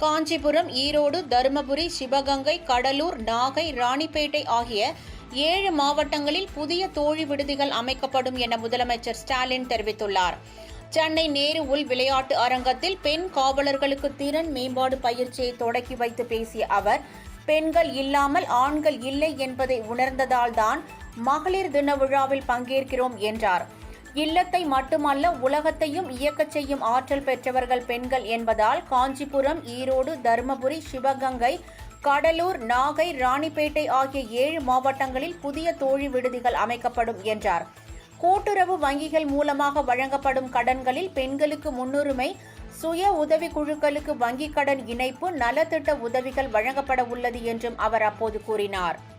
காஞ்சிபுரம் ஈரோடு தருமபுரி சிவகங்கை கடலூர் நாகை ராணிப்பேட்டை ஆகிய ஏழு மாவட்டங்களில் புதிய தோழி விடுதிகள் அமைக்கப்படும் என முதலமைச்சர் ஸ்டாலின் தெரிவித்துள்ளார். சென்னை நேரு உள் விளையாட்டு அரங்கத்தில் பெண் காவலர்களுக்கு திறன் மேம்பாடு பயிற்சியை தொடக்கி வைத்து பேசிய அவர் பெண்கள் இல்லாமல் ஆண்கள் இல்லை என்பதை உணர்ந்ததால்தான் மகளிர் தின விழாவில் பங்கேற்கிறோம் என்றார். இல்லத்தை மட்டுமல்ல உலகத்தையும் இயக்கச் செய்யும் ஆற்றல் பெற்றவர்கள் பெண்கள் என்பதால் காஞ்சிபுரம் ஈரோடு தருமபுரி சிவகங்கை கடலூர் நாகை ராணிப்பேட்டை ஆகிய ஏழு மாவட்டங்களில் புதிய தோழி விடுதிகள் அமைக்கப்படும் என்றார். கூட்டுறவு வங்கிகள் மூலமாக வழங்கப்படும் கடன்களில் பெண்களுக்கு முன்னுரிமை சுய உதவி குழுக்களுக்கு வங்கிக் கடன் இணைப்பு நலத்திட்ட உதவிகள் வழங்கப்பட உள்ளது என்றும் அவர் அப்போது கூறினார்.